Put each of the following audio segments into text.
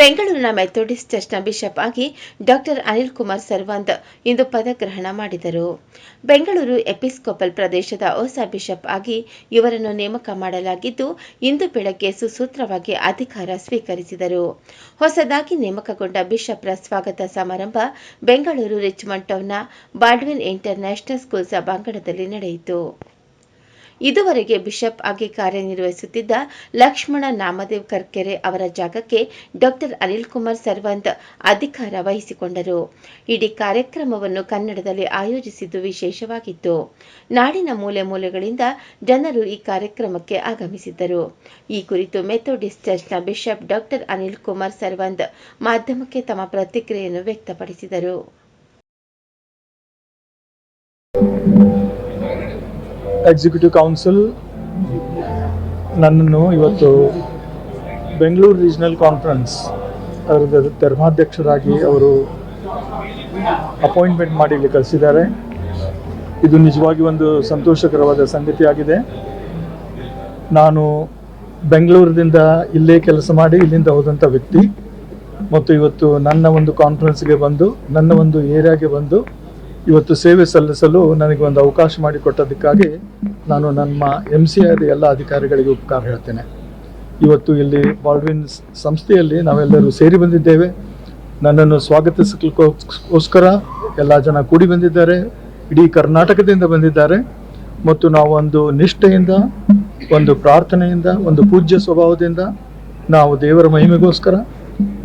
ಬೆಂಗಳೂರಿನ ಮೆಥೋಡಿಸ್ಟ್ ಚರ್ಚ್ನ ಬಿಷಪ್ ಆಗಿ ಡಾಕ್ಟರ್ ಅನಿಲ್ ಕುಮಾರ್ ಸರ್ವಂತ್ ಇಂದು ಪದಗ್ರಹಣ ಮಾಡಿದರು. ಬೆಂಗಳೂರು ಎಪಿಸ್ಕೋಪಲ್ ಪ್ರದೇಶದ ಹೊಸ ಬಿಷಪ್ ಆಗಿ ಇವರನ್ನು ನೇಮಕ ಮಾಡಲಾಗಿದ್ದು, ಇಂದು ಬೆಳಗ್ಗೆ ಸುಸೂತ್ರವಾಗಿ ಅಧಿಕಾರ ಸ್ವೀಕರಿಸಿದರು. ಹೊಸದಾಗಿ ನೇಮಕಗೊಂಡ ಬಿಷಪ್ರ ಸ್ವಾಗತ ಸಮಾರಂಭ ಬೆಂಗಳೂರು ರಿಚ್ಮಂಡ್ ಟೌನ್ನ ಬಾಲ್ಡ್ವಿನ್ ಇಂಟರ್ ನ್ಯಾಷನಲ್ ಸ್ಕೂಲ್ ಸಭಾಂಗಣದಲ್ಲಿ ನಡೆಯಿತು. ಇದುವರೆಗೆ ಬಿಷಪ್ ಆಗಿ ಕಾರ್ಯನಿರ್ವಹಿಸುತ್ತಿದ್ದ ಲಕ್ಷ್ಮಣ ನಾಮದೇವ್ ಕರ್ಕೆರೆ ಅವರ ಜಾಗಕ್ಕೆ ಡಾಕ್ಟರ್ ಅನಿಲ್ ಕುಮಾರ್ ಸರ್ವಂತ್ ಅಧಿಕಾರ ವಹಿಸಿಕೊಂಡರು. ಇಡೀ ಕಾರ್ಯಕ್ರಮವನ್ನು ಕನ್ನಡದಲ್ಲಿ ಆಯೋಜಿಸಿದ್ದು ವಿಶೇಷವಾಗಿತ್ತು. ನಾಡಿನ ಮೂಲೆ ಮೂಲೆಗಳಿಂದ ಜನರು ಈ ಕಾರ್ಯಕ್ರಮಕ್ಕೆ ಆಗಮಿಸಿದ್ದರು. ಈ ಕುರಿತು ಮೆಥೋಡಿಸ್ಟ್ ಚರ್ಚ್ನ ಬಿಷಪ್ ಡಾಕ್ಟರ್ ಅನಿಲ್ ಕುಮಾರ್ ಸರ್ವಂತ್ ಮಾಧ್ಯಮಕ್ಕೆ ತಮ್ಮ ಪ್ರತಿಕ್ರಿಯೆಯನ್ನು ವ್ಯಕ್ತಪಡಿಸಿದರು. ಎಕ್ಸಿಕ್ಯೂಟಿವ್ ಕೌನ್ಸಿಲ್ ನನ್ನನ್ನು ಇವತ್ತು ಬೆಂಗಳೂರು ರೀಜನಲ್ ಕಾನ್ಫರೆನ್ಸ್ ಅದರ ಧರ್ಮಾಧ್ಯಕ್ಷರಾಗಿ ಅವರು ಅಪಾಯಿಂಟ್ಮೆಂಟ್ ಮಾಡಿ ಇಲ್ಲಿ ಕಳಿಸಿದ್ದಾರೆ. ಇದು ನಿಜವಾಗಿ ಒಂದು ಸಂತೋಷಕರವಾದ ಸಂಗತಿಯಾಗಿದೆ. ನಾನು ಬೆಂಗಳೂರಿನಿಂದ ಇಲ್ಲೇ ಕೆಲಸ ಮಾಡಿ ಇಲ್ಲಿಂದ ಹೋದಂಥ ವ್ಯಕ್ತಿ. ಮತ್ತು ಇವತ್ತು ನನ್ನ ಒಂದು ಕಾನ್ಫರೆನ್ಸ್ಗೆ ಬಂದು, ನನ್ನ ಒಂದು ಏರಿಯಾಗೆ ಬಂದು ಇವತ್ತು ಸೇವೆ ಸಲ್ಲಿಸಲು ನನಗೆ ಒಂದು ಅವಕಾಶ ಮಾಡಿಕೊಟ್ಟದಕ್ಕಾಗಿ ನಾನು ನಮ್ಮ ಎಂ ಸಿ ಐದ ಎಲ್ಲ ಅಧಿಕಾರಿಗಳಿಗೆ ಉಪಕಾರ ಹೇಳ್ತೇನೆ. ಇವತ್ತು ಇಲ್ಲಿ ಬಾಲ್ವಿನ್ ಸಂಸ್ಥೆಯಲ್ಲಿ ನಾವೆಲ್ಲರೂ ಸೇರಿ ಬಂದಿದ್ದೇವೆ. ನನ್ನನ್ನು ಸ್ವಾಗತಿಸಲಿಕ್ಕೋಸ್ಕರ ಎಲ್ಲ ಜನ ಕೂಡಿ ಬಂದಿದ್ದಾರೆ. ಇಡೀ ಕರ್ನಾಟಕದಿಂದ ಬಂದಿದ್ದಾರೆ. ಮತ್ತು ನಾವು ಒಂದು ನಿಷ್ಠೆಯಿಂದ, ಒಂದು ಪ್ರಾರ್ಥನೆಯಿಂದ, ಒಂದು ಪೂಜ್ಯ ಸ್ವಭಾವದಿಂದ ನಾವು ದೇವರ ಮಹಿಮೆಗೋಸ್ಕರ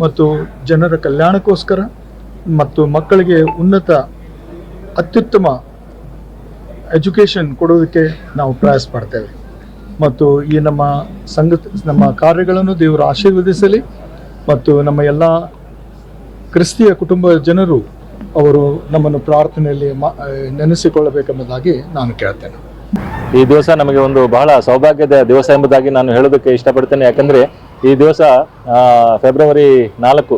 ಮತ್ತು ಜನರ ಕಲ್ಯಾಣಕ್ಕೋಸ್ಕರ ಮತ್ತು ಮಕ್ಕಳಿಗೆ ಉನ್ನತ ಅತ್ಯುತ್ತಮ ಎಜುಕೇಷನ್ ಕೊಡೋದಕ್ಕೆ ನಾವು ಪ್ರಯಾಸ ಪಡ್ತೇವೆ. ಮತ್ತು ಈ ನಮ್ಮ ಸಂಘ, ನಮ್ಮ ಕಾರ್ಯಗಳನ್ನು ದೇವರು ಆಶೀರ್ವದಿಸಲಿ. ಮತ್ತು ನಮ್ಮ ಎಲ್ಲ ಕ್ರಿಸ್ತಿಯ ಕುಟುಂಬ ಜನರು ಅವರು ನಮ್ಮನ್ನು ಪ್ರಾರ್ಥನೆಯಲ್ಲಿ ನೆನೆಸಿಕೊಳ್ಳಬೇಕೆಂಬುದಾಗಿ ನಾನು ಕೇಳ್ತೇನೆ. ಈ ದಿವಸ ನಮಗೆ ಒಂದು ಬಹಳ ಸೌಭಾಗ್ಯದ ದಿವಸ ಎಂಬುದಾಗಿ ನಾನು ಹೇಳೋದಕ್ಕೆ ಇಷ್ಟಪಡ್ತೇನೆ. ಯಾಕಂದರೆ ಈ ದಿವಸ ಫೆಬ್ರವರಿ ನಾಲ್ಕು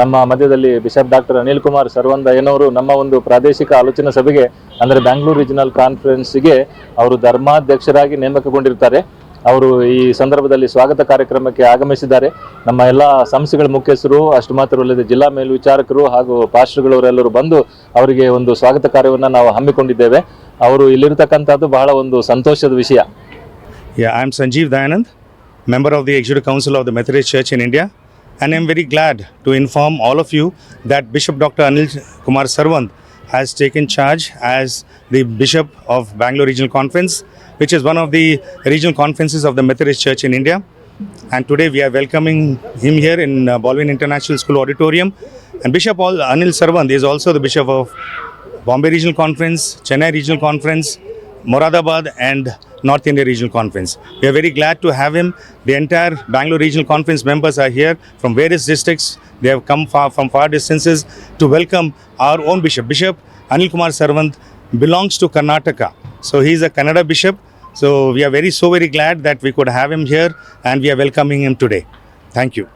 ನಮ್ಮ ಮಧ್ಯದಲ್ಲಿ ಬಿಷಪ್ ಡಾಕ್ಟರ್ ಅನಿಲ್ ಕುಮಾರ್ ಸರ್ವಂದ ಏನವರು ನಮ್ಮ ಒಂದು ಪ್ರಾದೇಶಿಕ ಆಲೋಚನಾ ಸಭೆಗೆ ಅಂದರೆ ಬ್ಯಾಂಗ್ಳೂರು ರೀಜನಲ್ ಕಾನ್ಫರೆನ್ಸ್ಗೆ ಅವರು ಧರ್ಮಾಧ್ಯಕ್ಷರಾಗಿ ನೇಮಕಗೊಂಡಿರ್ತಾರೆ. ಅವರು ಈ ಸಂದರ್ಭದಲ್ಲಿ ಸ್ವಾಗತ ಕಾರ್ಯಕ್ರಮಕ್ಕೆ ಆಗಮಿಸಿದ್ದಾರೆ. ನಮ್ಮ ಎಲ್ಲ ಸಂಸ್ಥೆಗಳ ಮುಖ್ಯಸ್ಥರು ಅಷ್ಟು ಮಾತ್ರವಲ್ಲದೆ ಜಿಲ್ಲಾ ಮೇಲ್ವಿಚಾರಕರು ಹಾಗೂ ಪಾಸ್ಟರ್ಗಳವರೆಲ್ಲರೂ ಬಂದು ಅವರಿಗೆ ಒಂದು ಸ್ವಾಗತ ಕಾರ್ಯವನ್ನು ನಾವು ಹಮ್ಮಿಕೊಂಡಿದ್ದೇವೆ. ಅವರು ಇಲ್ಲಿರ್ತಕ್ಕಂಥದ್ದು ಬಹಳ ಒಂದು ಸಂತೋಷದ ವಿಷಯ. I am Sanjeev Dayanand member of the executive council of the Methodist church in India, and I'm very glad to inform all of you that Bishop Dr. Anil Kumar Sarvant has taken charge as the Bishop of Bangalore Regional Conference, which is one of the regional conferences of the Methodist Church in India. And today we are welcoming him here in uh, Baldwin International School Auditorium. And Bishop Al- Anil Sarvant is also the Bishop of Bombay Regional Conference, Chennai Regional Conference, Moradabad, and North India Regional Conference. We are very glad to have him. The entire Bangalore Regional Conference members are here from various districts. They have come far, from far distances to welcome our own bishop. Bishop Anil Kumar Sarvant belongs to Karnataka. So he is a Kannada bishop. So we are very, so very glad that we could have him here and we are welcoming him today. Thank you.